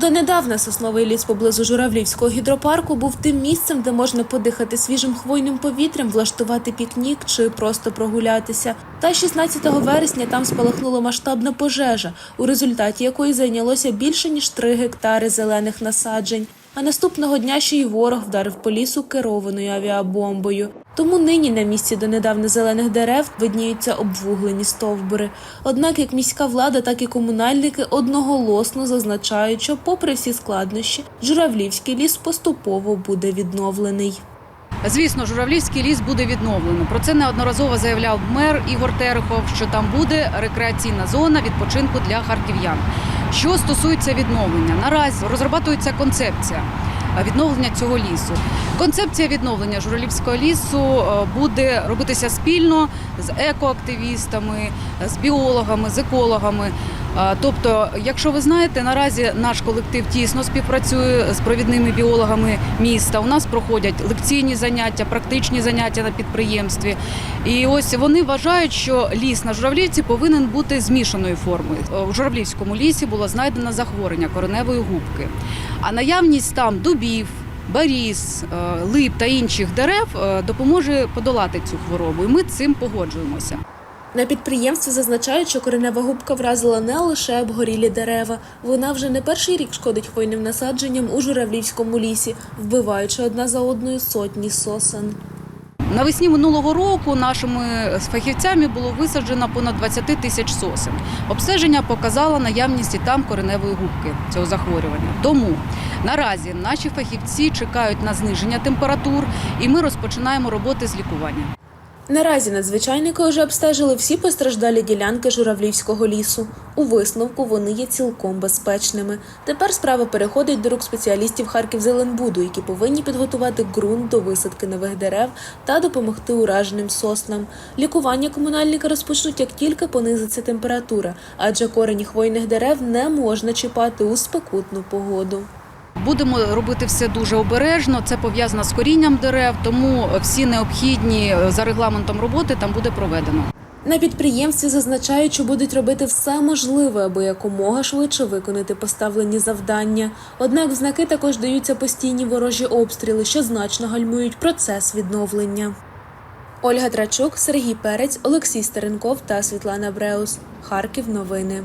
Донедавна сосновий ліс поблизу Журавлівського гідропарку був тим місцем, де можна подихати свіжим хвойним повітрям, влаштувати пікнік чи просто прогулятися. Та 16 вересня там спалахнула масштабна пожежа, у результаті якої зайнялося більше ніж 3 гектари зелених насаджень. А наступного дня ще й ворог вдарив по лісу керованою авіабомбою. Тому нині на місці донедавна зелених дерев видніються обвуглені стовбури. Однак як міська влада, так і комунальники одноголосно зазначають, що, попри всі складнощі, Журавлівський ліс поступово буде відновлений. Звісно, журавлівський ліс буде відновлено. Про це неодноразово заявляв мер Ігор Терехов, що там буде рекреаційна зона відпочинку для харків'ян. Що стосується відновлення, наразі розробляється концепція відновлення цього лісу. Концепція відновлення журалівського лісу е, буде робитися спільно з екоактивістами, з біологами, з екологами. Е, Тобто, якщо ви знаєте, наразі наш колектив тісно співпрацює з провідними біологами міста. У нас проходять лекційні заняття, практичні заняття на підприємстві. І ось вони вважають, що ліс на журавлівці повинен бути змішаної форми. Е, У журавлівському лісі було знайдено захворювання кореневої губки. А наявність там дубів. Баріз, е, лип та інших дерев е, допоможе подолати цю хворобу, і ми цим погоджуємося. На підприємстві зазначають, що коренева губка вразила не лише обгорілі дерева. Вона вже не перший рік шкодить хвойним насадженням у Журавлівському лісі, вбиваючи одна за одною сотні сосен. Навесні минулого року нашими фахівцями було висаджено понад 20 тисяч сосен. Обстеження показало наявність і там кореневої губки цього захворювання. Тому наразі наші фахівці чекають на зниження температур, і ми розпочинаємо роботи з лікування. Наразі надзвичайники вже обстежили всі постраждалі ділянки Журавлівського лісу. У висновку вони є цілком безпечними. Тепер справа переходить до рук спеціалістів Харківзеленбуду, які повинні підготувати ґрунт до висадки нових дерев та допомогти ураженим соснам. Лікування комунальники розпочнуть, як тільки понизиться температура, адже корені хвойних дерев не можна чіпати у спекутну погоду. Будемо робити все дуже обережно. Це пов'язано з корінням дерев, тому всі необхідні за регламентом роботи там буде проведено. На підприємстві зазначають, що будуть робити все можливе, аби якомога швидше виконати поставлені завдання. Однак в знаки також даються постійні ворожі обстріли, що значно гальмують процес відновлення. Ольга Трачук, Сергій Перець, Олексій Старенков та Світлана Бреус. Харків. Новини.